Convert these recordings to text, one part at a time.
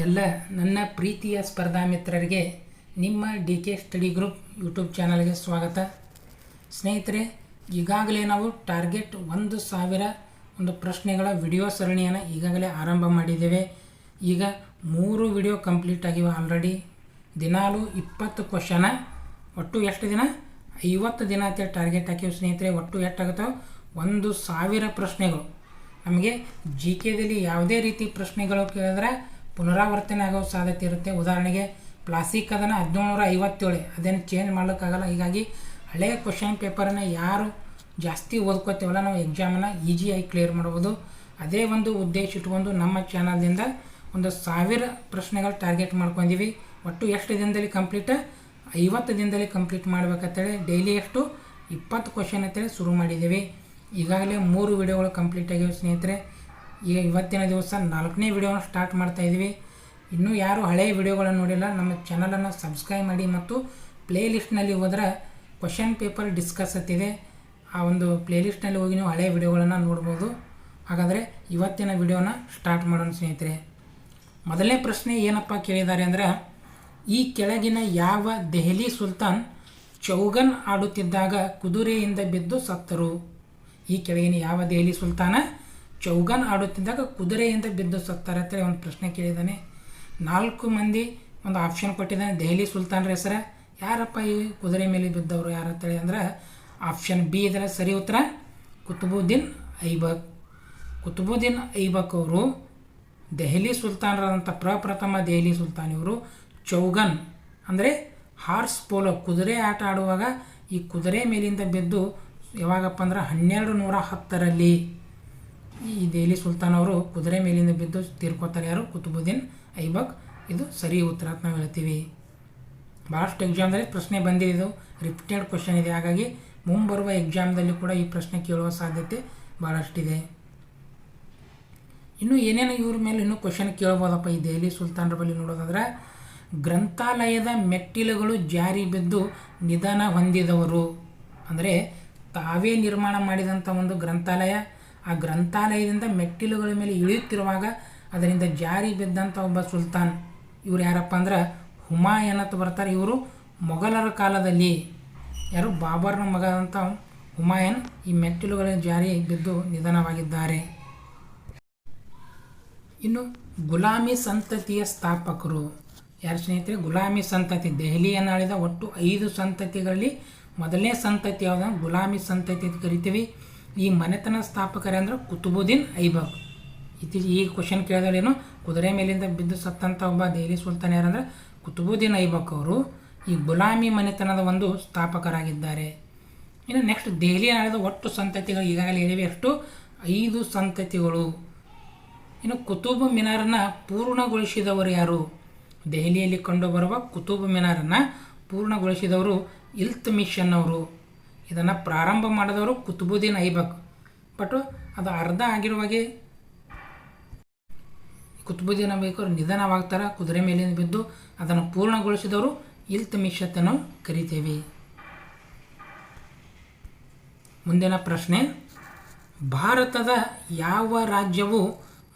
ಎಲ್ಲ ನನ್ನ ಪ್ರೀತಿಯ ಸ್ಪರ್ಧಾ ಮಿತ್ರರಿಗೆ ನಿಮ್ಮ D K study group YouTube ಚಾನಲ್ಗೆ ಸ್ವಾಗತ. ಸ್ನೇಹಿತರೆ, ಈಗಾಗಲೇ ನಾವು ಟಾರ್ಗೆಟ್ ಒಂದು ಸಾವಿರ ಒಂದು ಪ್ರಶ್ನೆಗಳ ವಿಡಿಯೋ ಸರಣಿಯನ್ನು ಈಗಾಗಲೇ ಆರಂಭ ಮಾಡಿದ್ದೇವೆ. ಈಗ ಮೂರು ವಿಡಿಯೋ ಕಂಪ್ಲೀಟ್ ಆಗಿವೆ ಆಲ್ರೆಡಿ ದಿನಾಲು ಇಪ್ಪತ್ತು ಕ್ವಶನ, ಒಟ್ಟು ಎಷ್ಟು ದಿನ? ಐವತ್ತು ದಿನ ಅಂತೇಳಿ ಟಾರ್ಗೆಟ್ ಹಾಕಿವೆ ಸ್ನೇಹಿತರೆ, ಒಟ್ಟು ಎಷ್ಟಾಗುತ್ತೋ ಒಂದು ಸಾವಿರ ಪ್ರಶ್ನೆಗಳು. ನಮಗೆ ಜಿ ಕೆದಲ್ಲಿ ಯಾವುದೇ ರೀತಿ ಪ್ರಶ್ನೆಗಳು ಕೇಳಿದ್ರೆ ಪುನರಾವರ್ತನೆ ಆಗೋ ಸಾಧ್ಯತೆ ಇರುತ್ತೆ. ಉದಾಹರಣೆಗೆ ಪ್ಲಾಸ್ಟಿಕ್ ಅದನ್ನು ಹದಿನೇಳುನೂರ ಐವತ್ತೇಳು ಅದನ್ನು ಚೇಂಜ್ ಮಾಡೋಕ್ಕಾಗಲ್ಲ ಹೀಗಾಗಿ ಹಳೆಯ ಕ್ವಶನ್ ಪೇಪರನ್ನು ಯಾರು ಜಾಸ್ತಿ ಓದ್ಕೋತೀವಲ್ಲ, ನಾವು ಎಕ್ಸಾಮನ್ನು ಈಸಿಯಾಗಿ ಕ್ಲಿಯರ್ ಮಾಡ್ಬೋದು. ಅದೇ ಒಂದು ಉದ್ದೇಶ ಇಟ್ಕೊಂಡು ನಮ್ಮ ಚಾನಲ್ದಿಂದ ಒಂದು ಸಾವಿರ ಪ್ರಶ್ನೆಗಳು ಟಾರ್ಗೆಟ್ ಮಾಡ್ಕೊಂಡಿವಿ. ಒಟ್ಟು ಎಷ್ಟು ದಿನದಲ್ಲಿ ಕಂಪ್ಲೀಟ್ ಐವತ್ತು ದಿನದಲ್ಲಿ ಕಂಪ್ಲೀಟ್ ಮಾಡ್ಬೇಕಂತೇಳಿ ಡೈಲಿ ಎಷ್ಟು ಇಪ್ಪತ್ತು ಕ್ವಶನ್ ಅಂತೇಳಿ ಶುರು ಮಾಡಿದ್ದೀವಿ. ಈಗಾಗಲೇ ಮೂರು ವಿಡಿಯೋಗಳು ಕಂಪ್ಲೀಟ್ ಆಗಿವೆ ಸ್ನೇಹಿತರೆ. ಈಗ ಇವತ್ತಿನ ದಿವಸ ನಾಲ್ಕನೇ ವಿಡಿಯೋನ ಸ್ಟಾರ್ಟ್ ಮಾಡ್ತಾ ಇದ್ದೀವಿ. ಇನ್ನೂ ಯಾರು ಹಳೆಯ ವಿಡಿಯೋಗಳನ್ನು ನೋಡಿಲ್ಲ, ನಮ್ಮ ಚಾನಲನ್ನು ಸಬ್ಸ್ಕ್ರೈಬ್ ಮಾಡಿ ಮತ್ತು ಪ್ಲೇ ಲಿಸ್ಟ್ನಲ್ಲಿ ಹೋದ್ರೆ ಕ್ವಶನ್ ಪೇಪರ್ ಡಿಸ್ಕಸ್ ಅತ್ತಿದೆ ಆ ಒಂದು ಪ್ಲೇ ಲಿಸ್ಟ್ನಲ್ಲಿ ಹೋಗಿ ನೀವು ಹಳೆಯ ವಿಡಿಯೋಗಳನ್ನು ನೋಡ್ಬೋದು. ಹಾಗಾದರೆ ಇವತ್ತಿನ ವಿಡಿಯೋನ ಸ್ಟಾರ್ಟ್ ಮಾಡೋಣ ಸ್ನೇಹಿತರೆ. ಮೊದಲನೇ ಪ್ರಶ್ನೆ ಏನಪ್ಪ ಕೇಳಿದ್ದಾರೆ ಅಂದರೆ, ಈ ಕೆಳಗಿನ ಯಾವ ದೆಹಲಿ ಸುಲ್ತಾನ್ ಚೌಗನ್ ಆಡುತ್ತಿದ್ದಾಗ ಕುದುರೆಯಿಂದ ಬಿದ್ದು ಸತ್ತರು? ಈ ಕೆಳಗಿನ ಯಾವ ದೆಹಲಿ ಸುಲ್ತಾನ ಚೌಗನ್ ಆಡುತ್ತಿದ್ದಾಗ ಕುದುರೆಯಿಂದ ಬಿದ್ದು ಸತ್ತಾರೆ ಅಂತೇಳಿ ಒಂದು ಪ್ರಶ್ನೆ ಕೇಳಿದ್ದಾನೆ. ನಾಲ್ಕು ಮಂದಿ ಒಂದು ಆಪ್ಷನ್ ಕೊಟ್ಟಿದ್ದಾನೆ, ದೆಹಲಿ ಸುಲ್ತಾನ್ರ ಹೆಸರ. ಯಾರಪ್ಪ ಈ ಕುದುರೆ ಮೇಲೆ ಬಿದ್ದವರು ಯಾರು ಅಂತೇಳಿ ಅಂದ್ರೆ ಆಪ್ಷನ್ ಬಿ ಇದರ ಸರಿ ಉತ್ತರ, ಕುತುಬುದ್ದೀನ್ ಐಬಕ್. ಕುತುಬುದ್ದೀನ್ ಐಬಕ್ ಅವರು ದೆಹಲಿ ಸುಲ್ತಾನರಾದಂಥ ಪ್ರಪ್ರಥಮ ದೆಹಲಿ ಸುಲ್ತಾನ್ ಇವರು. ಚೌಗನ್ ಅಂದರೆ ಹಾರ್ಸ್ ಪೋಲೋ ಕುದುರೆ ಆಟ ಆಡುವಾಗ ಈ ಕುದುರೆ ಮೇಲಿಂದ ಬಿದ್ದು ಯಾವಾಗಪ್ಪ ಅಂದ್ರೆ ಹನ್ನೆರಡು ನೂರ ಹತ್ತರಲ್ಲಿ ಈ ದೆಹಲಿ ಸುಲ್ತಾನ್ ಅವರು ಕುದುರೆ ಮೇಲಿಂದ ಬಿದ್ದು ತೀರ್ಕೋತಾರೆ ಯಾರು? ಕುತುಬುದ್ದೀನ್ ಐಬಕ್. ಇದು ಸರಿ ಉತ್ತರ ಅಂತ ನಾವು ಹೇಳ್ತೀವಿ. ಭಾಳಷ್ಟು ಎಕ್ಸಾಮ್ದಲ್ಲಿ ಪ್ರಶ್ನೆ ಬಂದಿದೆ ಇದು. ರಿಪೀಟೆಡ್ ಕ್ವಶನ್ ಇದೆ. ಹಾಗಾಗಿ ಮುಂಬರುವ ಎಕ್ಸಾಮ್ದಲ್ಲಿ ಕೂಡ ಈ ಪ್ರಶ್ನೆ ಕೇಳುವ ಸಾಧ್ಯತೆ ಭಾಳಷ್ಟಿದೆ ಇನ್ನು ಏನೇನು ಇವ್ರ ಮೇಲೆ ಇನ್ನೂ ಕ್ವಶನ್ ಕೇಳ್ಬೋದಪ್ಪ ಈ ದೆಹಲಿ ಸುಲ್ತಾನರ ಬಳಿ ನೋಡೋದಾದ್ರೆ, ಗ್ರಂಥಾಲಯದ ಮೆಟ್ಟಿಲುಗಳು ಜಾರಿ ಬಿದ್ದು ನಿಧನ ಹೊಂದಿದವರು. ಅಂದರೆ ತಾವೇ ನಿರ್ಮಾಣ ಮಾಡಿದಂಥ ಒಂದು ಗ್ರಂಥಾಲಯ ಆ ಗ್ರಂಥಾಲಯದಿಂದ ಮೆಟ್ಟಿಲುಗಳ ಮೇಲೆ ಇಳಿಯುತ್ತಿರುವಾಗ ಅದರಿಂದ ಜಾರಿ ಬಿದ್ದಂಥ ಒಬ್ಬ ಸುಲ್ತಾನ್. ಇವ್ರು ಯಾರಪ್ಪ ಅಂದ್ರೆ ಹುಮಾಯನ್ ಅಂತ ಬರ್ತಾರೆ. ಇವರು ಮೊಘಲರ ಕಾಲದಲ್ಲಿ ಯಾರು ಬಾಬರ್ನ ಮಗ ಅಂತ ಹುಮಾಯನ್ ಈ ಮೆಟ್ಟಿಲುಗಳ ಜಾರಿ ಬಿದ್ದು ನಿಧನವಾಗಿದ್ದಾರೆ. ಇನ್ನು ಗುಲಾಮಿ ಸಂತತಿಯ ಸ್ಥಾಪಕರು. ಯಾರು ಸ್ನೇಹಿತರೆ? ಗುಲಾಮಿ ಸಂತತಿ. ದೆಹಲಿಯನ್ನು ಆಳಿದ ಒಟ್ಟು ಐದು ಸಂತತಿಗಳಲ್ಲಿ ಮೊದಲನೇ ಸಂತತಿ ಯಾವುದನ್ನು ಗುಲಾಮಿ ಸಂತತಿ ಅಂತ ಕರಿತೀವಿ. ಈ ಮನೆತನ ಸ್ಥಾಪಕರೇ ಅಂದ್ರೆ ಕುತುಬುದ್ದೀನ್ ಐಬಕ್. ಇತ್ತೀಚೆ ಈ ಕ್ವಶನ್ ಕೇಳಿದ್ರೇನು ಕುದುರೆ ಮೇಲಿಂದ ಬಿದ್ದು ಸತ್ತಂಥ ಒಬ್ಬ ದೆಹಲಿ ಸುಲ್ತಾನ್ ಯಾರಂದ್ರೆ ಕುತುಬುದ್ದೀನ್ ಐಬಕ್ ಅವರು ಈ ಗುಲಾಮಿ ಮನೆತನದ ಒಂದು ಸ್ಥಾಪಕರಾಗಿದ್ದಾರೆ. ಇನ್ನು ನೆಕ್ಸ್ಟ್ ದೆಹಲಿ ಆಳಿದ ಒಟ್ಟು ಸಂತತಿಗಳು ಈಗಾಗಲೇ ಹೇಳಿವೆ. ಎಷ್ಟು? ಐದು ಸಂತತಿಗಳು. ಇನ್ನು ಕುತುಬ್ ಮಿನಾರನ್ನು ಪೂರ್ಣಗೊಳಿಸಿದವರು ಯಾರು? ದೆಹಲಿಯಲ್ಲಿ ಕಂಡುಬರುವ ಕುತುಬ್ ಮಿನಾರನ್ನು ಪೂರ್ಣಗೊಳಿಸಿದವರು ಇಲ್ತ್ ಮಿಷನ್ ಅವರು. ಇದನ್ನು ಪ್ರಾರಂಭ ಮಾಡಿದವರು ಕುತುಬುದ್ದೀನ್ ಐಬಕ್. ಬಟ್ ಅದು ಅರ್ಧ ಆಗಿರುವಾಗೆ ಕುತುಬುದ್ದೀನ್ ಐಬಕ್ ಅವರು ನಿಧನವಾಗ್ತಾರೆ, ಕುದುರೆ ಮೇಲಿಂದ ಬಿದ್ದು ಅದನ್ನು ಪೂರ್ಣಗೊಳಿಸಿದವರು ಇಲ್ತ್ ಮಿಷತ್ ನಾವು ಕರಿತೇವೆ. ಮುಂದಿನ ಪ್ರಶ್ನೆ, ಭಾರತದ ಯಾವ ರಾಜ್ಯವು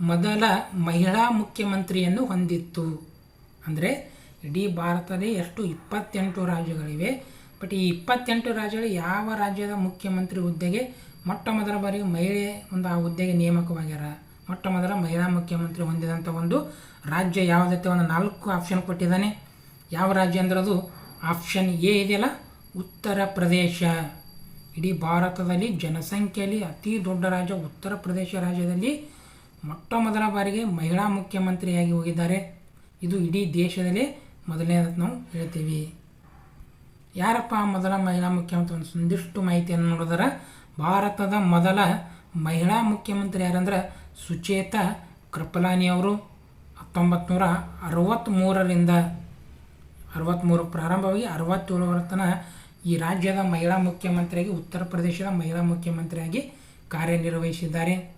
ಮೊದಲ ಮಹಿಳಾ ಮುಖ್ಯಮಂತ್ರಿಯನ್ನು ಹೊಂದಿತ್ತು? ಅಂದರೆ ಇಡೀ ಭಾರತದಲ್ಲಿ ಎಷ್ಟು? ಇಪ್ಪತ್ತೆಂಟು ರಾಜ್ಯಗಳಿವೆ. ಬಟ್ ಈ ಇಪ್ಪತ್ತೆಂಟು ರಾಜ್ಯಗಳು ಯಾವ ರಾಜ್ಯದ ಮುಖ್ಯಮಂತ್ರಿ ಹುದ್ದೆಗೆ ಮೊಟ್ಟ ಮೊದಲ ಬಾರಿಗೆ ಮಹಿಳೆ ಒಂದು ಆ ಹುದ್ದೆಗೆ ನೇಮಕವಾಗ್ಯಾರ ಮೊಟ್ಟ ಮೊದಲ ಮಹಿಳಾ ಮುಖ್ಯಮಂತ್ರಿ ಹೊಂದಿದಂಥ ಒಂದು ರಾಜ್ಯ ಯಾವುದೈತೆ ಒಂದು ನಾಲ್ಕು ಆಪ್ಷನ್ ಕೊಟ್ಟಿದ್ದಾನೆ. ಯಾವ ರಾಜ್ಯ ಅಂದ್ರೆ ಅದು ಆಪ್ಷನ್ ಎ ಇದೆಯಲ್ಲ, ಉತ್ತರ ಪ್ರದೇಶ. ಇಡೀ ಭಾರತದಲ್ಲಿ ಜನಸಂಖ್ಯೆಯಲ್ಲಿ ಅತಿ ದೊಡ್ಡ ರಾಜ್ಯ ಉತ್ತರ ಪ್ರದೇಶ ರಾಜ್ಯದಲ್ಲಿ ಮೊಟ್ಟ ಮೊದಲ ಬಾರಿಗೆ ಮಹಿಳಾ ಮುಖ್ಯಮಂತ್ರಿಯಾಗಿ ಹೋಗಿದ್ದಾರೆ. ಇದು ಇಡೀ ದೇಶದಲ್ಲೇ ಮೊದಲನೇದ ನಾವು ಹೇಳ್ತೀವಿ. ಯಾರಪ್ಪ ಮೊದಲ ಮಹಿಳಾ ಮುಖ್ಯಮಂತ್ರಿ ಒಂದು ಒಂದಿಷ್ಟು ಮಾಹಿತಿಯನ್ನು ನೋಡಿದ್ರೆ, ಭಾರತದ ಮೊದಲ ಮಹಿಳಾ ಮುಖ್ಯಮಂತ್ರಿ ಯಾರಂದ್ರೆ ಸುಚೇತ ಕೃಪಲಾನಿ ಅವರು. ಹತ್ತೊಂಬತ್ತು ನೂರ ಅರವತ್ತ್ಮೂರರಿಂದ ಅರವತ್ತ್ಮೂರು ಪ್ರಾರಂಭವಾಗಿ ಅರವತ್ತೇಳರ ತನಕ ಈ ರಾಜ್ಯದ ಮಹಿಳಾ ಮುಖ್ಯಮಂತ್ರಿಯಾಗಿ, ಉತ್ತರ ಪ್ರದೇಶದ ಮಹಿಳಾ ಮುಖ್ಯಮಂತ್ರಿಯಾಗಿ ಕಾರ್ಯನಿರ್ವಹಿಸಿದ್ದಾರೆ.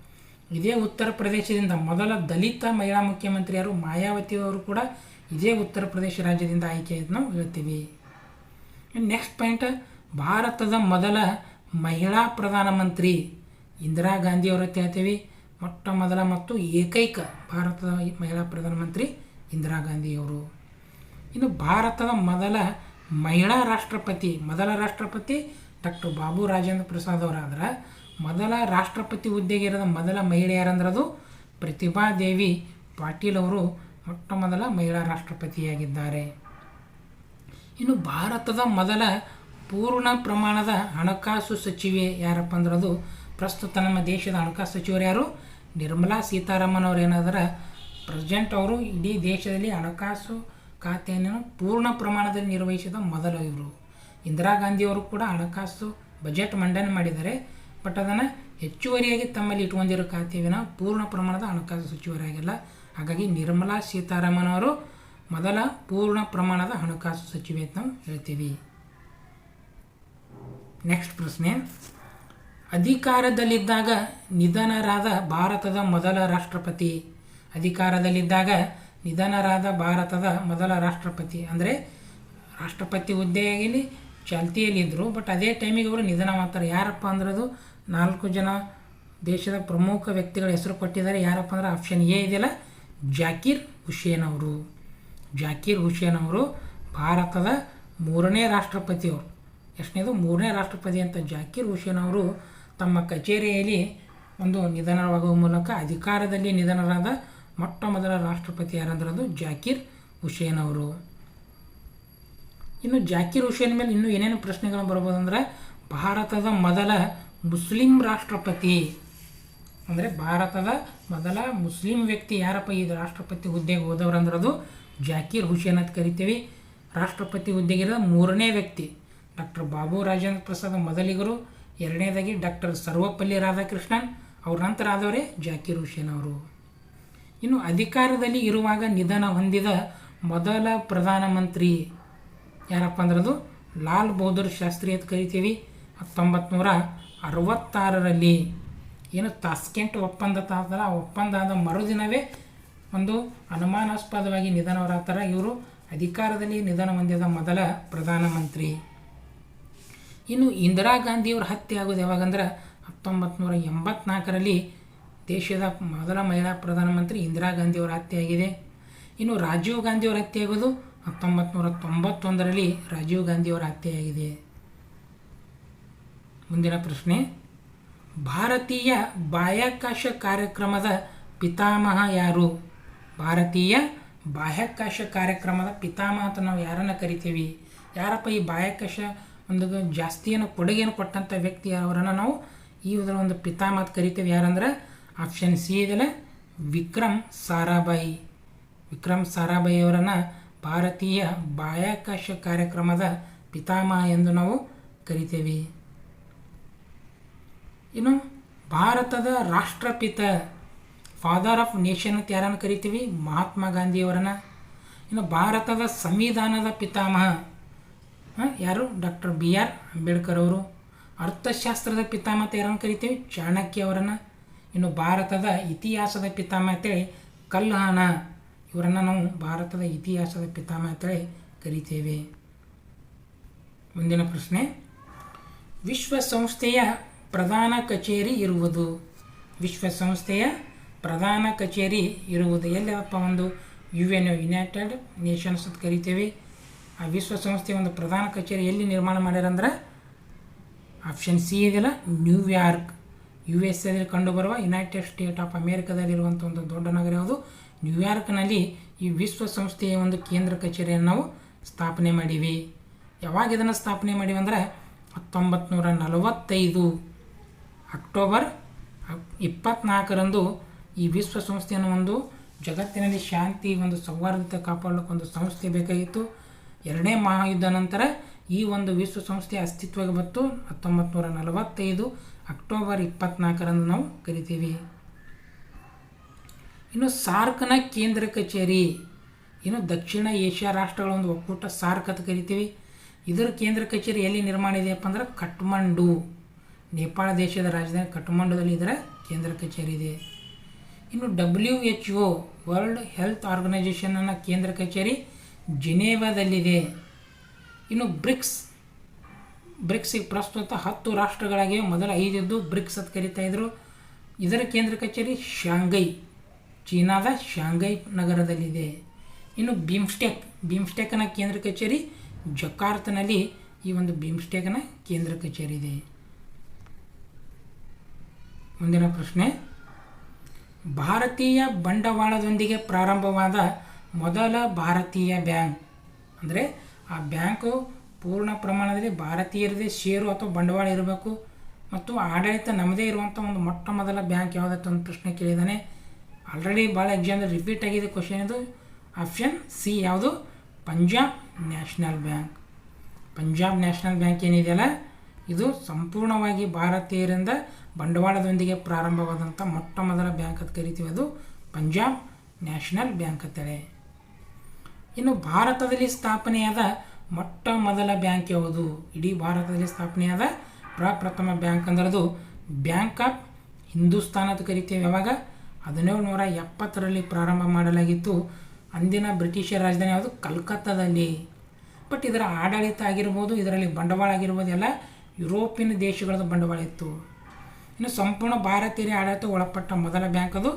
ಇದೇ ಉತ್ತರ ಪ್ರದೇಶದಿಂದ ಮೊದಲ ದಲಿತ ಮಹಿಳಾ ಮುಖ್ಯಮಂತ್ರಿಯರು ಮಾಯಾವತಿ ಅವರು ಕೂಡ ಇದೇ ಉತ್ತರ ಪ್ರದೇಶ ರಾಜ್ಯದಿಂದ ಆಯ್ಕೆ ನಾವು ಹೇಳ್ತೀವಿ. ನೆಕ್ಸ್ಟ್ ಪಾಯಿಂಟ್ ಭಾರತದ ಮೊದಲ ಮಹಿಳಾ ಪ್ರಧಾನಮಂತ್ರಿ. ಇಂದಿರಾ ಗಾಂಧಿ ಅವರು ಹೇಳ್ತೀವಿ ಮೊಟ್ಟ ಮೊದಲ ಮತ್ತು ಏಕೈಕ ಭಾರತದ ಮಹಿಳಾ ಪ್ರಧಾನಮಂತ್ರಿ ಇಂದಿರಾ ಗಾಂಧಿಯವರು ಇನ್ನು ಭಾರತದ ಮೊದಲ ಮಹಿಳಾ ರಾಷ್ಟ್ರಪತಿ, ಮೊದಲ ರಾಷ್ಟ್ರಪತಿ ಡಾಕ್ಟರ್ ಬಾಬು ರಾಜೇಂದ್ರ ಪ್ರಸಾದ್ ಅವರಾದ್ರೆ, ಮೊದಲ ರಾಷ್ಟ್ರಪತಿ ಹುದ್ದೆಗೆ ಇರೋದ ಮೊದಲ ಮಹಿಳೆ ಯಾರಂದ್ರದು? ಅದು ಪ್ರತಿಭಾ ದೇವಿ ಪಾಟೀಲ್ ಅವರು ಮೊಟ್ಟ ಮೊದಲ ಮಹಿಳಾ ರಾಷ್ಟ್ರಪತಿಯಾಗಿದ್ದಾರೆ. ಇನ್ನು ಭಾರತದ ಮೊದಲ ಪೂರ್ಣ ಪ್ರಮಾಣದ ಹಣಕಾಸು ಸಚಿವೆ ಯಾರಪ್ಪ ಅಂದ್ರೆ ಅದು ಪ್ರಸ್ತುತ ನಮ್ಮ ದೇಶದ ಹಣಕಾಸು ಸಚಿವರು ಯಾರು? ನಿರ್ಮಲಾ ಸೀತಾರಾಮನ್ ಅವರು ಏನಾದ್ರೆ ಪ್ರೆಸಿಡೆಂಟ್ ಅವರು ಇಡೀ ದೇಶದಲ್ಲಿ ಹಣಕಾಸು ಖಾತೆಯನ್ನು ಪೂರ್ಣ ಪ್ರಮಾಣದಲ್ಲಿ ನಿರ್ವಹಿಸಿದ ಮೊದಲ ಇವರು. ಇಂದಿರಾ ಗಾಂಧಿಯವರು ಕೂಡ ಹಣಕಾಸು ಬಜೆಟ್ ಮಂಡನೆ ಮಾಡಿದ್ದಾರೆ. ಬಟ್ ಅದನ್ನು ಹೆಚ್ಚುವರಿಯಾಗಿ ತಮ್ಮಲ್ಲಿ ಇಟ್ಕೊಂಡಿರೋ ಖಾತೆಯನ್ನು ಪೂರ್ಣ ಪ್ರಮಾಣದ ಹಣಕಾಸು ಸಚಿವರಾಗಿಲ್ಲ. ಹಾಗಾಗಿ ನಿರ್ಮಲಾ ಸೀತಾರಾಮನ್ ಅವರು ಮೊದಲ ಪೂರ್ಣ ಪ್ರಮಾಣದ ಹಣಕಾಸು ಸಚಿವೆ ಅಂತ ನಾವು ಹೇಳ್ತೀವಿ. ನೆಕ್ಸ್ಟ್ ಪ್ರಶ್ನೆ. ಅಧಿಕಾರದಲ್ಲಿದ್ದಾಗ ನಿಧನರಾದ ಭಾರತದ ಮೊದಲ ರಾಷ್ಟ್ರಪತಿ, ಅಧಿಕಾರದಲ್ಲಿದ್ದಾಗ ನಿಧನರಾದ ಭಾರತದ ಮೊದಲ ರಾಷ್ಟ್ರಪತಿ. ಅಂದರೆ ರಾಷ್ಟ್ರಪತಿ ಹುದ್ದೆಯಲ್ಲಿ ಚಾಲ್ತಿಯಲ್ಲಿದ್ದರು ಬಟ್ ಅದೇ ಟೈಮಿಗೆ ಅವರು ನಿಧನ ಮಾಡ್ತಾರೆ. ಯಾರಪ್ಪ ಅಂದ್ರೆ ಅದು ನಾಲ್ಕು ಜನ ದೇಶದ ಪ್ರಮುಖ ವ್ಯಕ್ತಿಗಳ ಹೆಸರು ಕೊಟ್ಟಿದ್ದಾರೆ. ಯಾರಪ್ಪ ಅಂದ್ರೆ ಆಪ್ಷನ್ ಎ ಇದೆಯಲ್ಲ? ಜಾಕೀರ್ ಹುಸೇನ್ ಅವರು. ಜಾಕೀರ್ ಹುಸೇನ್ ಅವರು ಭಾರತದ ಮೂರನೇ ರಾಷ್ಟ್ರಪತಿಯವರು. ಎಷ್ಟನೇದು? ಮೂರನೇ ರಾಷ್ಟ್ರಪತಿ ಅಂತ ಜಾಕೀರ್ ಹುಸೇನ್ ಅವರು ತಮ್ಮ ಕಚೇರಿಯಲ್ಲಿ ಒಂದು ನಿಧನವಾಗುವ ಮೂಲಕ ಅಧಿಕಾರದಲ್ಲಿ ನಿಧನರಾದ ಮೊಟ್ಟ ಮೊದಲ ರಾಷ್ಟ್ರಪತಿ ಯಾರಂದ್ರೆ ಅದು ಜಾಕೀರ್ ಹುಸೇನ್ ಅವರು. ಇನ್ನು ಜಾಕೀರ್ ಹುಸೇನ್ ಮೇಲೆ ಇನ್ನೂ ಏನೇನು ಪ್ರಶ್ನೆಗಳು ಬರ್ಬೋದು ಅಂದ್ರೆ ಭಾರತದ ಮೊದಲ ಮುಸ್ಲಿಂ ರಾಷ್ಟ್ರಪತಿ. ಅಂದರೆ ಭಾರತದ ಮೊದಲ ಮುಸ್ಲಿಂ ವ್ಯಕ್ತಿ ಯಾರಪ್ಪ ಈ ರಾಷ್ಟ್ರಪತಿ ಹುದ್ದೆಗೆ ಹೋದವ್ರು ಅದು ಜಾಕೀರ್ ಹುಸೇನ್ ಅಂತ ಕರಿತೀವಿ. ರಾಷ್ಟ್ರಪತಿ ಹುದ್ದೆಗಿರೋ ಮೂರನೇ ವ್ಯಕ್ತಿ ಡಾಕ್ಟರ್ ಬಾಬು ರಾಜೇಂದ್ರ ಪ್ರಸಾದ್ ಮೊದಲಿಗರು, ಎರಡನೇದಾಗಿ ಡಾಕ್ಟರ್ ಸರ್ವಪಲ್ಲಿ ರಾಧಾಕೃಷ್ಣನ್, ಅವ್ರ ನಂತರ ಆದವರೇ ಜಾಕೀರ್ ಹುಸೇನ್ ಅವರು. ಇನ್ನು ಅಧಿಕಾರದಲ್ಲಿ ಇರುವಾಗ ನಿಧನ ಹೊಂದಿದ ಮೊದಲ ಪ್ರಧಾನಮಂತ್ರಿ ಯಾರಪ್ಪ ಅಂದ್ರೆ ಅದು ಲಾಲ್ ಬಹದ್ದೂರ್ ಶಾಸ್ತ್ರಿ ಅಂತ ಕರಿತೀವಿ. ಹತ್ತೊಂಬತ್ತು ನೂರ ಅರವತ್ತಾರರಲ್ಲಿ ಏನು ತಾಸ್ಕೆಂಟ್ ಒಪ್ಪಂದ ತಾತಲ್ಲ ಆ ಒಪ್ಪಂದ ಆದ ಮರುದಿನವೇ ಒಂದು ಅನುಮಾನಾಸ್ಪದವಾಗಿ ನಿಧನವರಾಗ್ತಾರೆ ಇವರು ಅಧಿಕಾರದಲ್ಲಿ ನಿಧನ ಹೊಂದಿದ ಮೊದಲ ಪ್ರಧಾನಮಂತ್ರಿ ಇನ್ನು ಇಂದಿರಾ ಗಾಂಧಿಯವ್ರ ಹತ್ಯೆ ಆಗೋದು ಯಾವಾಗಂದ್ರೆ ಹತ್ತೊಂಬತ್ತು ನೂರ ಎಂಬತ್ನಾಲ್ಕರಲ್ಲಿ ದೇಶದ ಮೊದಲ ಮಹಿಳಾ ಪ್ರಧಾನಮಂತ್ರಿ ಇಂದಿರಾ ಗಾಂಧಿಯವರ ಹತ್ಯೆಯಾಗಿದೆ ಇನ್ನು ರಾಜೀವ್ ಗಾಂಧಿಯವರ ಹತ್ಯೆ ಆಗೋದು ಹತ್ತೊಂಬತ್ತು ನೂರ ತೊಂಬತ್ತೊಂದರಲ್ಲಿ ರಾಜೀವ್ ಗಾಂಧಿಯವರ ಹತ್ಯೆಯಾಗಿದೆ ಮುಂದಿನ ಪ್ರಶ್ನೆ. ಭಾರತೀಯ ಬಾಹ್ಯಾಕಾಶ ಕಾರ್ಯಕ್ರಮದ ಪಿತಾಮಹ ಯಾರು? ಭಾರತೀಯ ಬಾಹ್ಯಾಕಾಶ ಕಾರ್ಯಕ್ರಮದ ಪಿತಾಮಹ ನಾವು ಯಾರನ್ನು ಕರಿತೀವಿ? ಯಾರಪ್ಪ ಈ ಬಾಹ್ಯಾಕಾಶ ಒಂದು ಜಾಸ್ತಿಯನ್ನು ಕೊಡುಗೆಯನ್ನು ಕೊಟ್ಟಂಥ ವ್ಯಕ್ತಿ ಅವರನ್ನು ನಾವು ಈ ಇದರ ಒಂದು ಪಿತಾಮಹ ಕರಿತೀವಿ. ಯಾರಂದ್ರೆ ಆಪ್ಷನ್ ಸಿ ಇದೆಲ್ಲ ವಿಕ್ರಮ್ ಸಾರಾಭಾಯಿ. ವಿಕ್ರಮ್ ಸಾರಾಭಾಯಿ ಅವರನ್ನು ಭಾರತೀಯ ಬಾಹ್ಯಾಕಾಶ ಕಾರ್ಯಕ್ರಮದ ಪಿತಾಮಹ ಎಂದು ನಾವು ಕರಿತೇವೆ. ಇನ್ನು ಭಾರತದ ರಾಷ್ಟ್ರಪಿತ ಫಾದರ್ ಆಫ್ ನೇಷನ್ ಅಂತ ಯಾರನ್ನು ಕರಿತೀವಿ, ಮಹಾತ್ಮ ಗಾಂಧಿಯವರನ್ನು. ಇನ್ನು ಭಾರತದ ಸಂವಿಧಾನದ ಪಿತಾಮಹ ಯಾರು? ಡಾಕ್ಟರ್ ಬಿ ಆರ್ ಅಂಬೇಡ್ಕರ್ ಅವರು. ಅರ್ಥಶಾಸ್ತ್ರದ ಪಿತಾಮಹ ಯಾರನ್ನು ಕರಿತೀವಿ? ಚಾಣಕ್ಯ ಅವರನ್ನು. ಇನ್ನು ಭಾರತದ ಇತಿಹಾಸದ ಪಿತಾಮಹ ಅಂತೇಳಿ ಕಲ್ಹಾಣ ಇವರನ್ನು ನಾವು ಭಾರತದ ಇತಿಹಾಸದ ಪಿತಾಮಹ ಅಂತೇಳಿ ಕರಿತೇವೆ. ಮುಂದಿನ ಪ್ರಶ್ನೆ. ವಿಶ್ವಸಂಸ್ಥೆಯ ಪ್ರಧಾನ ಕಚೇರಿ ಇರುವುದು. ವಿಶ್ವಸಂಸ್ಥೆಯ ಪ್ರಧಾನ ಕಚೇರಿ ಇರುವುದು ಎಲ್ಲಪ್ಪ ಒಂದು ಯು ಎನ್ ಯುನೈಟೆಡ್ ನೇಷನ್ಸ್ ಅಂತ ಕರಿತೇವೆ. ಆ ವಿಶ್ವಸಂಸ್ಥೆಯ ಒಂದು ಪ್ರಧಾನ ಕಚೇರಿ ಎಲ್ಲಿ ನಿರ್ಮಾಣ ಮಾಡ್ಯಾರಂದ್ರೆ ಆಪ್ಷನ್ ಸಿ ಇದೆಯಲ್ಲ, ನ್ಯೂಯಾರ್ಕ್ ಯು ಎಸ್ ಎದಲ್ಲಿ ಕಂಡುಬರುವ ಯುನೈಟೆಡ್ ಸ್ಟೇಟ್ ಆಫ್ ಅಮೇರಿಕಾದಲ್ಲಿರುವಂಥ ಒಂದು ದೊಡ್ಡ ನಗರ ಯಾವುದು? ನ್ಯೂಯಾರ್ಕ್ನಲ್ಲಿ ಈ ವಿಶ್ವಸಂಸ್ಥೆಯ ಒಂದು ಕೇಂದ್ರ ಕಚೇರಿಯನ್ನು ನಾವು ಸ್ಥಾಪನೆ ಮಾಡಿವಿ. ಯಾವಾಗ ಇದನ್ನು ಸ್ಥಾಪನೆ ಮಾಡಿವಿ ಅಂದರೆ ಹತ್ತೊಂಬತ್ತು ನೂರ ನಲವತ್ತೈದು ಅಕ್ಟೋಬರ್ ಇಪ್ಪತ್ನಾಲ್ಕರಂದು ಈ ವಿಶ್ವಸಂಸ್ಥೆಯನ್ನು ಒಂದು ಜಗತ್ತಿನಲ್ಲಿ ಶಾಂತಿ, ಒಂದು ಸೌಹಾರ್ದತೆ ಕಾಪಾಡಲಿಕ್ಕೆ ಒಂದು ಸಂಸ್ಥೆ ಬೇಕಾಗಿತ್ತು. ಎರಡನೇ ಮಹಾಯುದ್ಧ ನಂತರ ಈ ಒಂದು ವಿಶ್ವಸಂಸ್ಥೆ ಅಸ್ತಿತ್ವಕ್ಕೆ ಬಂತು. ಹತ್ತೊಂಬತ್ತು ನೂರ ನಲವತ್ತೈದು ಅಕ್ಟೋಬರ್ ಇಪ್ಪತ್ನಾಲ್ಕರಂದು ನಾವು ಕರಿತೀವಿ. ಇನ್ನು ಸಾರ್ಕ್ನ ಕೇಂದ್ರ ಕಚೇರಿ, ಇನ್ನು ದಕ್ಷಿಣ ಏಷ್ಯಾ ರಾಷ್ಟ್ರಗಳ ಒಂದು ಒಕ್ಕೂಟ ಸಾರ್ಕ್ ಅಂತ ಕರಿತೀವಿ. ಇದರ ಕೇಂದ್ರ ಕಚೇರಿ ಎಲ್ಲಿ ನಿರ್ಮಾಣ ಇದೆಯಪ್ಪ ಅಂದ್ರೆ ಕಠ್ಮಂಡು. ನೇಪಾಳ ದೇಶದ ರಾಜಧಾನಿ ಕಠ್ಮಂಡುದಲ್ಲಿ ಇದರ ಕೇಂದ್ರ ಕಚೇರಿ ಇದೆ. ಇನ್ನು W H O World Health ಆರ್ಗನೈಜೇಷನ್ನ ಕೇಂದ್ರ ಕಚೇರಿ ಜಿನೇವಾದಲ್ಲಿದೆ. ಇನ್ನು ಬ್ರಿಕ್ಸ್ ಬ್ರಿಕ್ಸಿಗೆ ಪ್ರಸ್ತುತ ಹತ್ತು ರಾಷ್ಟ್ರಗಳಾಗಿವೆ. ಮೊದಲ ಐದಿದ್ದು ಬ್ರಿಕ್ಸ್ ಅಂತ ಕರಿತಾ ಇದ್ರು. ಇದರ ಕೇಂದ್ರ ಕಚೇರಿ ಶಾಂಘೈ, ಚೀನಾದ ಶಾಂಘೈ ನಗರದಲ್ಲಿದೆ. ಇನ್ನು ಬಿಮ್ಸ್ಟೆಕ್ ಬಿಮ್ಸ್ಟೆಕ್ನ ಕೇಂದ್ರ ಕಚೇರಿ ಜಕಾರ್ತನಲ್ಲಿ ಈ ಒಂದು ಬಿಮ್ಸ್ಟೆಕ್ನ ಕೇಂದ್ರ ಕಚೇರಿ ಇದೆ. ಮುಂದಿನ ಪ್ರಶ್ನೆ. ಭಾರತೀಯ ಬಂಡವಾಳದೊಂದಿಗೆ ಪ್ರಾರಂಭವಾದ ಮೊದಲ ಭಾರತೀಯ ಬ್ಯಾಂಕ್. ಅಂದರೆ ಆ ಬ್ಯಾಂಕು ಪೂರ್ಣ ಪ್ರಮಾಣದಲ್ಲಿ ಭಾರತೀಯರದೇ ಷೇರು ಅಥವಾ ಬಂಡವಾಳ ಇರಬೇಕು ಮತ್ತು ಆಡಳಿತ ನಮ್ಮದೇ ಇರುವಂಥ ಒಂದು ಮೊಟ್ಟ ಮೊದಲ ಬ್ಯಾಂಕ್ ಯಾವುದಕ್ಕೆ ಒಂದು ಪ್ರಶ್ನೆ ಕೇಳಿದ್ದಾನೆ. ಆಲ್ರೆಡಿ ಭಾಳ ಎಕ್ಸಾಮ್ದಲ್ಲಿ ರಿಪೀಟ್ ಆಗಿದೆ ಕ್ವಶನ್ ಇದು. ಆಪ್ಷನ್ ಸಿ ಯಾವುದು? Punjab National Bank Punjab National Bank ಏನಿದೆಯಲ್ಲ? ಇದು ಸಂಪೂರ್ಣವಾಗಿ ಭಾರತೀಯರಿಂದ ಬಂಡವಾಳದೊಂದಿಗೆ ಪ್ರಾರಂಭವಾದಂಥ ಮೊಟ್ಟ ಮೊದಲ ಬ್ಯಾಂಕ್ ಅಂತ ಕರಿತೀವಿ ಅದು ಪಂಜಾಬ್ ನ್ಯಾಷನಲ್ ಬ್ಯಾಂಕ್ ಅಂತೇಳಿ. ಇನ್ನು ಭಾರತದಲ್ಲಿ ಸ್ಥಾಪನೆಯಾದ ಮೊಟ್ಟ ಮೊದಲ ಬ್ಯಾಂಕ್ ಯಾವುದು? ಇಡೀ ಭಾರತದಲ್ಲಿ ಸ್ಥಾಪನೆಯಾದ ಪ್ರಪ್ರಥಮ ಬ್ಯಾಂಕ್ ಅಂದ್ರದು ಬ್ಯಾಂಕ್ ಆಫ್ ಹಿಂದೂಸ್ತಾನ್ ಅಂತ ಕರಿತೀವಿ ಯಾವಾಗ? ಹದಿನೇಳು ನೂರ ಎಪ್ಪತ್ತರಲ್ಲಿ ಪ್ರಾರಂಭ ಮಾಡಲಾಗಿತ್ತು. ಅಂದಿನ ಬ್ರಿಟಿಷರ ರಾಜಧಾನಿ ಯಾವುದು? ಕಲ್ಕತ್ತಾದಲ್ಲಿ. ಬಟ್ ಇದರ ಆಡಳಿತ ಆಗಿರ್ಬೋದು, ಇದರಲ್ಲಿ ಬಂಡವಾಳ ಆಗಿರ್ಬೋದು ಎಲ್ಲ ಯುರೋಪಿಯನ್ ದೇಶಗಳದ್ದು ಬಂಡವಾಳ ಇತ್ತು. ಇನ್ನು ಸಂಪೂರ್ಣ ಭಾರತೀಯ ಆಡಳಿತ ಒಳಪಟ್ಟ ಮೊದಲ ಬ್ಯಾಂಕ್ ಅದು.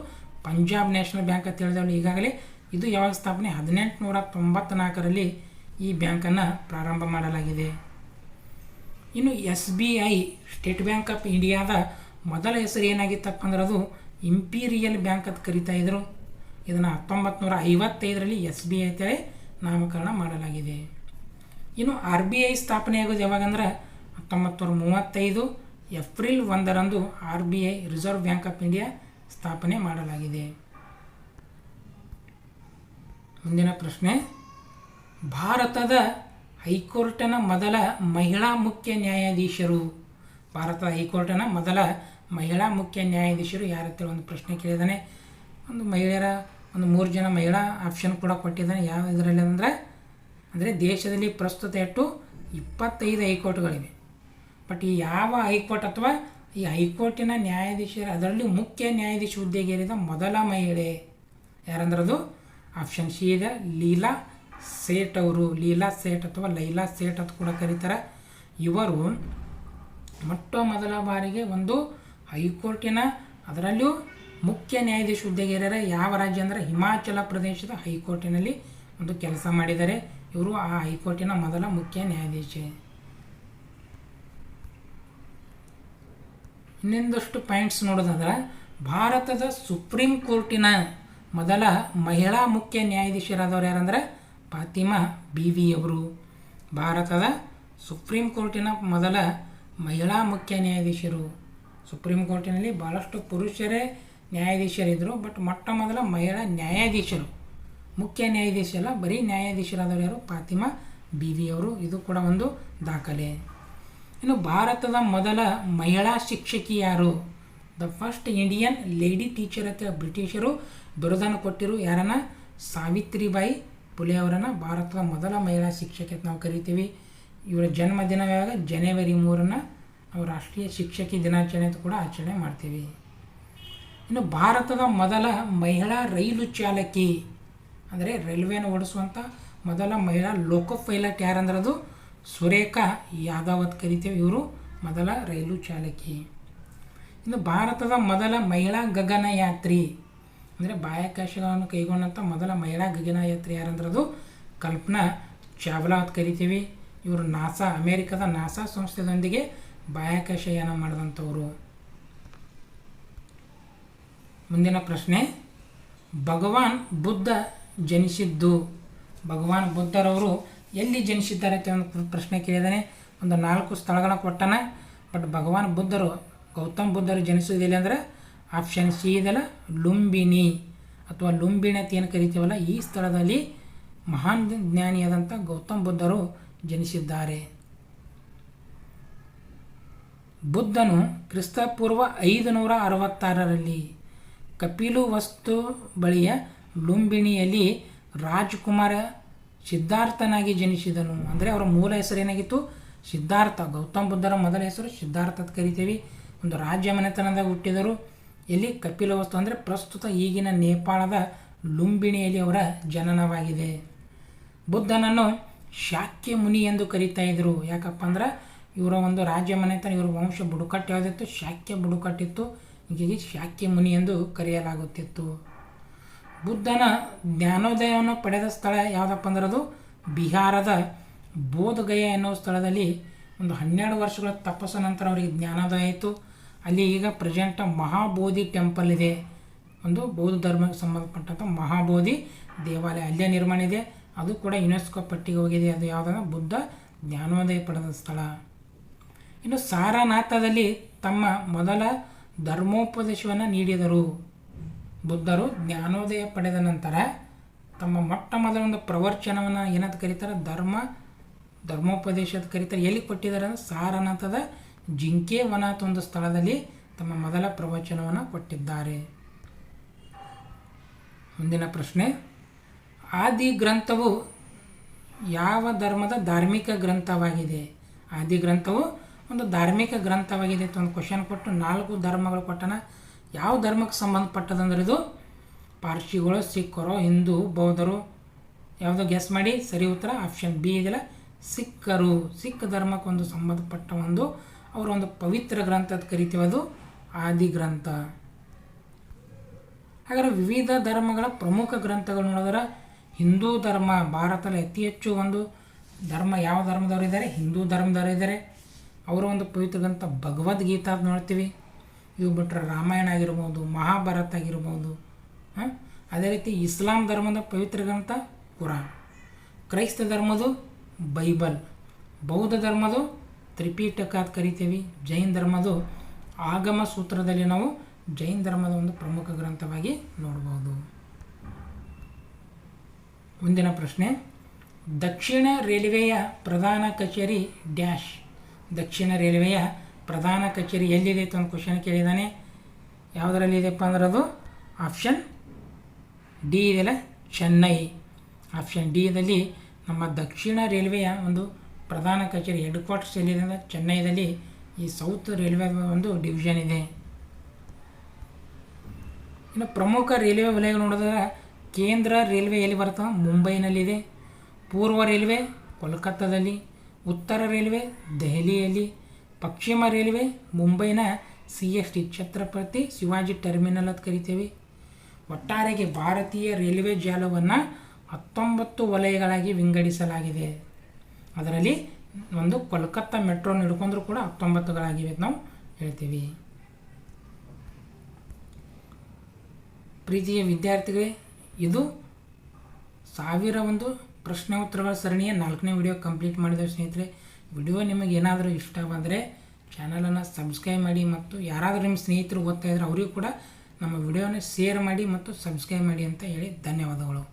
ಪಂಜಾಬ್ ನ್ಯಾಷನಲ್ ಬ್ಯಾಂಕ್ ಅಂತ ಹೇಳಿದವಳು ಈಗಾಗಲೇ ಇದು ಯಾವಾಗ ಸ್ಥಾಪನೆ? ಹದಿನೆಂಟುನೂರ ತೊಂಬತ್ನಾಲ್ಕರಲ್ಲಿ ಈ ಬ್ಯಾಂಕನ್ನು ಪ್ರಾರಂಭ ಮಾಡಲಾಗಿದೆ. ಇನ್ನು S B I, State Bank of ಇಂಡಿಯಾದ ಮೊದಲ ಹೆಸರು ಏನಾಗಿತ್ತಪ್ಪ ಅಂದ್ರೆ ಅದು ಇಂಪೀರಿಯಲ್ ಬ್ಯಾಂಕ್ ಅಂತ ಕರಿತಾ ಇದ್ರು. ಇದನ್ನು ಹತ್ತೊಂಬತ್ತು ನೂರ ಐವತ್ತೈದರಲ್ಲಿ ಎಸ್ ಬಿ ಐ ಅಂತೇಳಿ ನಾಮಕರಣ ಮಾಡಲಾಗಿದೆ. ಇನ್ನು ಆರ್ ಬಿ ಐ ಸ್ಥಾಪನೆ ಆಗೋದು ಯಾವಾಗಂದ್ರೆ ಹತ್ತೊಂಬತ್ತು ನೂರ ಮೂವತ್ತೈದು. ಏಪ್ರಿಲ್ ಒಂದರಂದು R B I Reserve Bank of India ಸ್ಥಾಪನೆ ಮಾಡಲಾಗಿದೆ. ಮುಂದಿನ ಪ್ರಶ್ನೆ. ಭಾರತದ ಹೈಕೋರ್ಟ್ನ ಮೊದಲ ಮಹಿಳಾ ಮುಖ್ಯ ನ್ಯಾಯಾಧೀಶರು. ಭಾರತದ ಹೈಕೋರ್ಟ್ನ ಮೊದಲ ಮಹಿಳಾ ಮುಖ್ಯ ನ್ಯಾಯಾಧೀಶರು ಯಾರ ಹತ್ರ ಒಂದು ಪ್ರಶ್ನೆ ಕೇಳಿದ್ದಾನೆ ಒಂದು ಮಹಿಳೆಯರ, ಒಂದು ಮೂರು ಜನ ಮಹಿಳಾ ಆಪ್ಷನ್ ಕೂಡ ಕೊಟ್ಟಿದ್ದಾನೆ ಯಾವ ಇದರಲ್ಲಿ ಅಂದರೆ ಅಂದರೆ ದೇಶದಲ್ಲಿ ಪ್ರಸ್ತುತ ಎಷ್ಟು ಇಪ್ಪತ್ತೈದು ಹೈಕೋರ್ಟ್ಗಳಿವೆ. ಬಟ್ ಈ ಯಾವ ಹೈಕೋರ್ಟ್ ಅಥವಾ ಈ ಹೈಕೋರ್ಟಿನ ನ್ಯಾಯಾಧೀಶರ, ಅದರಲ್ಲಿ ಮುಖ್ಯ ನ್ಯಾಯಾಧೀಶ ಹುದ್ದೆಗೆ ಏರಿದ ಮೊದಲ ಮಹಿಳೆ. ಯಾರಂದ್ರದು? ಆಪ್ಷನ್ ಸಿ ಇದೆ. ಲೀಲಾ ಸೇಠ್ ಅವರು. ಲೀಲಾ ಸೇಠ್ ಅಥವಾ ಲೈಲಾ ಸೇಠ್ ಅಂತ ಕೂಡ ಕರೀತಾರೆ. ಇವರು ಮೊಟ್ಟ ಮೊದಲ ಬಾರಿಗೆ ಒಂದು ಹೈಕೋರ್ಟಿನ ಅದರಲ್ಲಿಯೂ ಮುಖ್ಯ ನ್ಯಾಯಾಧೀಶ ಹುದ್ದೆಗೇರ್ಯಾರ ಯಾವ ರಾಜ್ಯ ಅಂದರೆ ಹಿಮಾಚಲ ಪ್ರದೇಶದ ಹೈಕೋರ್ಟಿನಲ್ಲಿ ಒಂದು ಕೆಲಸ ಮಾಡಿದ್ದಾರೆ ಇವರು ಆ ಹೈಕೋರ್ಟಿನ ಮೊದಲ ಮುಖ್ಯ ನ್ಯಾಯಾಧೀಶ. ಇನ್ನೊಂದಷ್ಟು ಪಾಯಿಂಟ್ಸ್ ನೋಡೋದಾದ್ರೆ, ಭಾರತದ ಸುಪ್ರೀಂ ಕೋರ್ಟಿನ ಮೊದಲ ಮಹಿಳಾ ಮುಖ್ಯ ನ್ಯಾಯಾಧೀಶರಾದವರು ಯಾರಂದ್ರೆ, ಫಾತಿಮಾ ಬಿ ವಿ ಅವರು. ಭಾರತದ ಸುಪ್ರೀಂ ಕೋರ್ಟಿನ ಮೊದಲ ಮಹಿಳಾ ಮುಖ್ಯ ನ್ಯಾಯಾಧೀಶರು. ಸುಪ್ರೀಂ ಕೋರ್ಟಿನಲ್ಲಿ ಭಾಳಷ್ಟು ಪುರುಷರೇ ನ್ಯಾಯಾಧೀಶರಿದ್ದರು ಬಟ್ ಮೊಟ್ಟ ಮೊದಲ ಮಹಿಳಾ ನ್ಯಾಯಾಧೀಶರು. ಮುಖ್ಯ ನ್ಯಾಯಾಧೀಶರಲ್ಲ ಬರೀ ನ್ಯಾಯಾಧೀಶರಾದವರು ಯಾರು? ಫಾತಿಮಾ ಬಿ ವಿ ಅವರು. ಇದು ಕೂಡ ಒಂದು ದಾಖಲೆ. ಇನ್ನು ಭಾರತದ ಮೊದಲ ಮಹಿಳಾ ಶಿಕ್ಷಕಿ ಯಾರು? The first Indian lady teacher ಅಂತ ಬ್ರಿಟಿಷರು. ಬಿರುದನ್ನು ಕೊಟ್ಟಿರು ಯಾರನ್ನ? ಸಾವಿತ್ರಿಬಾಯಿ ಪುಲೆ ಅವರನ್ನು. ಭಾರತದ ಮೊದಲ ಮಹಿಳಾ ಶಿಕ್ಷಕಿ ಅಂತ ನಾವು ಕರಿತೀವಿ. ಇವರ ಜನ್ಮದಿನ ಯಾವಾಗ? ಜನವರಿ ಮೂರನ್ನು ನಾವು ರಾಷ್ಟ್ರೀಯ ಶಿಕ್ಷಕಿ ದಿನಾಚರಣೆ ಅಂತ ಕೂಡ ಆಚರಣೆ ಮಾಡ್ತೀವಿ. ಇನ್ನು ಭಾರತದ ಮೊದಲ ಮಹಿಳಾ ರೈಲು ಚಾಲಕಿ ಅಂದರೆ ರೈಲ್ವೆನ ಓಡಿಸುವಂಥ ಮೊದಲ ಮಹಿಳಾ ಲೋಕೋ ಪೈಲಟ್ ಯಾರಂದ್ರದು? ಸುರೇಖಾ ಯಾದವತ್ ಕರಿತೀವಿ. ಇವರು ಮೊದಲ ರೈಲು ಚಾಲಕಿ. ಇನ್ನು ಭಾರತದ ಮೊದಲ ಮಹಿಳಾ ಗಗನಯಾತ್ರಿ ಅಂದರೆ ಬಾಹ್ಯಾಕಾಶಗಳನ್ನು ಕೈಗೊಂಡಂಥ ಮೊದಲ ಮಹಿಳಾ ಗಗನಯಾತ್ರಿ ಯಾರಂದ್ರದು ಕಲ್ಪನಾ ಚಾವ್ಲಾ ಅಂತ ಕರಿತೀವಿ. ಇವರು ನಾಸಾ, ಅಮೇರಿಕದ ನಾಸಾ ಸಂಸ್ಥೆದೊಂದಿಗೆ ಬಾಹ್ಯಾಕಾಶಯಾನ ಮಾಡಿದಂಥವರು. ಮುಂದಿನ ಪ್ರಶ್ನೆ. ಭಗವಾನ್ ಬುದ್ಧ ಜನಿಸಿದ್ದು. ಭಗವಾನ್ ಬುದ್ಧರವರು ಎಲ್ಲಿ ಜನಿಸಿದ್ದಾರೆ ಅಂತ ಒಂದು ಪ್ರಶ್ನೆ ಕೇಳಿದಾನೆ. ಒಂದು ನಾಲ್ಕು ಸ್ಥಳಗಳನ್ನ ಕೊಟ್ಟಾನೆ. ಬಟ್ ಭಗವಾನ್ ಬುದ್ಧರು, ಗೌತಮ್ ಬುದ್ಧರು ಜನಿಸೋದಿಲ್ಲ ಅಂದರೆ ಆಪ್ಷನ್ ಸಿ ಇದೆಲ್ಲ ಲುಂಬಿನಿ ಅಥವಾ ಲುಂಬಿಣಿ ಅಂತ ಏನು ಕರಿತೀವಲ್ಲ, ಈ ಸ್ಥಳದಲ್ಲಿ ಮಹಾನ್ ಜ್ಞಾನಿಯಾದಂಥ ಗೌತಮ್ ಬುದ್ಧರು ಜನಿಸಿದ್ದಾರೆ. ಬುದ್ಧನು ಕ್ರಿಸ್ತಪೂರ್ವ ಐದು ನೂರ ಅರವತ್ತಾರರಲ್ಲಿ ಕಪಿಲು ವಸ್ತು ಬಳಿಯ ಲುಂಬಿಣಿಯಲ್ಲಿ ರಾಜ್ಕುಮಾರ ಸಿದ್ಧಾರ್ಥನಾಗಿ ಜನಿಸಿದನು. ಅಂದರೆ ಅವರ ಮೂಲ ಹೆಸರು ಏನಾಗಿತ್ತು? ಸಿದ್ಧಾರ್ಥ. ಗೌತಮ್ ಬುದ್ಧರ ಮೊದಲ ಹೆಸರು ಸಿದ್ಧಾರ್ಥ ಅಂತ ಕರಿತೀವಿ. ಒಂದು ರಾಜ್ಯ ಮನೆತನದಾಗ ಹುಟ್ಟಿದರು. ಎಲ್ಲಿ ಕಪಿಲವಸ್ತು ಅಂದರೆ ಪ್ರಸ್ತುತ ಈಗಿನ ನೇಪಾಳದ ಲುಂಬಿಣಿಯಲ್ಲಿ ಅವರ ಜನನವಾಗಿದೆ. ಬುದ್ಧನನ್ನು ಶಾಕ್ಯ ಮುನಿ ಎಂದು ಕರೀತಾ ಇದ್ರು. ಯಾಕಪ್ಪ ಅಂದ್ರೆ ಇವರ ಒಂದು ರಾಜ್ಯ ಮನೆತನ, ಇವರ ವಂಶ ಬುಡಕಟ್ಟು ಯಾವುದಿತ್ತು? ಶಾಕ್ಯ ಬುಡಕಟ್ಟಿತ್ತು. ಹೀಗಾಗಿ ಶಾಕ್ಯ ಮುನಿ ಎಂದು ಕರೆಯಲಾಗುತ್ತಿತ್ತು. ಬುದ್ಧನ ಜ್ಞಾನೋದಯವನ್ನು ಪಡೆದ ಸ್ಥಳ ಯಾವುದಪ್ಪ ಅಂದ್ರೆ ಅದು ಬಿಹಾರದ ಬೋಧಗಯ ಎನ್ನುವ ಸ್ಥಳದಲ್ಲಿ ಒಂದು ಹನ್ನೆರಡು ವರ್ಷಗಳ ತಪಸ್ಸು ನಂತರ ಅವರಿಗೆ ಜ್ಞಾನೋದಯ ಆಯಿತು. ಅಲ್ಲಿ ಈಗ ಪ್ರೆಸೆಂಟ್ ಮಹಾಬೋಧಿ ಟೆಂಪಲ್ ಇದೆ. ಒಂದು ಬೌದ್ಧ ಧರ್ಮಕ್ಕೆ ಸಂಬಂಧಪಟ್ಟಂಥ ಮಹಾಬೋಧಿ ದೇವಾಲಯ ಅಲ್ಲೇ ನಿರ್ಮಾಣ ಇದೆ. ಅದು ಕೂಡ ಯುನೆಸ್ಕೋ ಪಟ್ಟಿಗೆ ಹೋಗಿದೆ. ಅದು ಯಾವುದಂದ್ರೆ ಬುದ್ಧ ಜ್ಞಾನೋದಯ ಪಡೆದ ಸ್ಥಳ. ಇನ್ನು ಸಾರನಾಥದಲ್ಲಿ ತಮ್ಮ ಮೊದಲ ಧರ್ಮೋಪದೇಶವನ್ನು ನೀಡಿದರು. ಬುದ್ಧರು ಜ್ಞಾನೋದಯ ಪಡೆದ ನಂತರ ತಮ್ಮ ಮೊಟ್ಟ ಮೊದಲ ಒಂದು ಪ್ರವಚನವನ್ನು ಏನಂತ ಕರೀತಾರೆ? ಧರ್ಮ ಧರ್ಮೋಪದೇಶ ಅಂತ ಕರೀತಾರೆ. ಎಲ್ಲಿ ಕೊಟ್ಟಿದ್ದಾರೆ ಅಂದರೆ ಸಾರನಾಥದ ಜಿಂಕೆ ವನ ಅಂತ ಒಂದು ಸ್ಥಳದಲ್ಲಿ ತಮ್ಮ ಮೊದಲ ಪ್ರವಚನವನ್ನು ಕೊಟ್ಟಿದ್ದಾರೆ. ಮುಂದಿನ ಪ್ರಶ್ನೆ. ಆದಿ ಗ್ರಂಥವು ಯಾವ ಧರ್ಮದ ಧಾರ್ಮಿಕ ಗ್ರಂಥವಾಗಿದೆ? ಆದಿ ಗ್ರಂಥವು ಒಂದು ಧಾರ್ಮಿಕ ಗ್ರಂಥವಾಗಿದೆ ಅಂತ ಒಂದು ಕ್ವಶನ್ ಕೊಟ್ಟು ನಾಲ್ಕು ಧರ್ಮಗಳು ಕೊಟ್ಟನ. ಯಾವ ಧರ್ಮಕ್ಕೆ ಸಂಬಂಧಪಟ್ಟದಂದ್ರೆ ಇದು? ಪಾರ್ಶಿಗಳು, ಸಿಖ್ಖರು, ಹಿಂದೂ, ಬೌದ್ಧರು. ಯಾವುದೋ ಗೆಸ್ ಮಾಡಿ? ಸರಿ ಉತ್ತರ ಆಪ್ಷನ್ ಬಿ ಇದೆಯಲ್ಲ, ಸಿಖ್ಖರು. ಸಿಖ್ ಧರ್ಮಕ್ಕೆ ಒಂದು ಸಂಬಂಧಪಟ್ಟ ಒಂದು, ಅವರ ಒಂದು ಪವಿತ್ರ ಗ್ರಂಥ ಅಂತ ಕರಿತೀವಿ ಅದು, ಆದಿ ಗ್ರಂಥ. ಹಾಗಾದ್ರೆ ವಿವಿಧ ಧರ್ಮಗಳ ಪ್ರಮುಖ ಗ್ರಂಥಗಳು ನೋಡಿದ್ರೆ, ಹಿಂದೂ ಧರ್ಮ, ಭಾರತದಲ್ಲಿ ಅತಿ ಹೆಚ್ಚು ಒಂದು ಧರ್ಮ ಯಾವ ಧರ್ಮದವರು ಇದ್ದಾರೆ? ಹಿಂದೂ ಧರ್ಮದವರು ಇದ್ದಾರೆ. ಅವರ ಒಂದು ಪವಿತ್ರ ಗ್ರಂಥ ಭಗವದ್ಗೀತಾ ನೋಡ್ತೀವಿ. ಇವು ಬಿಟ್ಟರೆ ರಾಮಾಯಣ ಆಗಿರ್ಬೋದು, ಮಹಾಭಾರತ ಆಗಿರ್ಬೋದು, ಹಾಂ? ಅದೇ ರೀತಿ ಇಸ್ಲಾಂ ಧರ್ಮದ ಪವಿತ್ರ ಗ್ರಂಥ, ಕುರಾನ್. ಕ್ರೈಸ್ತ ಧರ್ಮದು ಬೈಬಲ್. ಬೌದ್ಧ ಧರ್ಮದು ತ್ರಿಪೀಠಕ ಅಂತ ಕರಿತೀವಿ. ಜೈನ್ ಧರ್ಮದು ಆಗಮ ಸೂತ್ರದಲ್ಲಿ ನಾವು ಜೈನ್ ಧರ್ಮದ ಒಂದು ಪ್ರಮುಖ ಗ್ರಂಥವಾಗಿ ನೋಡ್ಬೋದು. ಮುಂದಿನ ಪ್ರಶ್ನೆ. ದಕ್ಷಿಣ ರೈಲ್ವೆಯ ಪ್ರಧಾನ ಕಚೇರಿ ಡ್ಯಾಶ್. ದಕ್ಷಿಣ ರೈಲ್ವೆಯ ಪ್ರಧಾನ ಕಚೇರಿ ಎಲ್ಲಿದೆ ಅಂತ ಒಂದು ಕ್ವಶನ್ ಕೇಳಿದ್ದಾನೆ ಯಾವುದರಲ್ಲಿ ಇದೆಯಪ್ಪ ಅಂದ್ರೆ ಅದು ಆಪ್ಷನ್ ಡಿ ಇದೆಯಲ್ಲ? ಚೆನ್ನೈ. ಆಪ್ಷನ್ ಡಿದಲ್ಲಿ ನಮ್ಮ ದಕ್ಷಿಣ ರೈಲ್ವೆಯ ಒಂದು ಪ್ರಧಾನ ಕಚೇರಿ ಹೆಡ್ ಕ್ವಾರ್ಟರ್ಸ್ ಎಲ್ಲಿದೆ ಅಂದರೆ ಚೆನ್ನೈದಲ್ಲಿ ಈ ಸೌತ್ ರೈಲ್ವೆ ಒಂದು ಡಿವಿಷನ್ ಇದೆ. ಇನ್ನು ಪ್ರಮುಖ ರೈಲ್ವೆ ವಲಯಗಳು ನೋಡಿದ್ರೆ ಕೇಂದ್ರ ರೈಲ್ವೆ ಎಲ್ಲಿ ಬರ್ತದೆ ಮುಂಬೈನಲ್ಲಿದೆ. ಪೂರ್ವ ರೈಲ್ವೆ ಕೋಲ್ಕತ್ತಾದಲ್ಲಿ, ಉತ್ತರ ರೈಲ್ವೆ ದೆಹಲಿಯಲ್ಲಿ ಪಶ್ಚಿಮ ರೈಲ್ವೆ, ಮುಂಬೈನ C S T Chhatrapati Shivaji terminal ಅಂತ ಕರಿತೀವಿ. ಒಟ್ಟಾರೆಗೆ ಭಾರತೀಯ ರೈಲ್ವೆ ಜಾಲವನ್ನು ಹತ್ತೊಂಬತ್ತು ವಲಯಗಳಾಗಿ ವಿಂಗಡಿಸಲಾಗಿದೆ. ಅದರಲ್ಲಿ ಒಂದು ಕೋಲ್ಕತ್ತಾ ಮೆಟ್ರೋ ಹಿಡ್ಕೊಂಡ್ರೂ ಕೂಡ ಹತ್ತೊಂಬತ್ತುಗಳಾಗಿವೆ ನಾವು ಹೇಳ್ತೀವಿ. ಪ್ರೀತಿಯ ವಿದ್ಯಾರ್ಥಿಗಳೇ, ಇದು ಸಾವಿರ ಒಂದು ಪ್ರಶ್ನೆ ಉತ್ತರಗಳ ಸರಣಿಯ ನಾಲ್ಕನೇ ವಿಡಿಯೋ ಕಂಪ್ಲೀಟ್ ಮಾಡಿದ ಸ್ನೇಹಿತರೆ ವಿಡಿಯೋ ನಿಮಗೆ ಏನಾದರೂ ಇಷ್ಟ ಬಂದರೆ ಚಾನಲನ್ನು ಸಬ್ಸ್ಕ್ರೈಬ್ ಮಾಡಿ ಮತ್ತು ಯಾರಾದರೂ ನಿಮ್ಮ ಸ್ನೇಹಿತರು ಓದ್ತಾ ಇದ್ದರೆ ಅವರಿಗೂ ಕೂಡ ನಮ್ಮ ವಿಡಿಯೋನ ಶೇರ್ ಮಾಡಿ ಮತ್ತು ಸಬ್ಸ್ಕ್ರೈಬ್ ಮಾಡಿ ಅಂತ ಹೇಳಿ ಧನ್ಯವಾದಗಳು.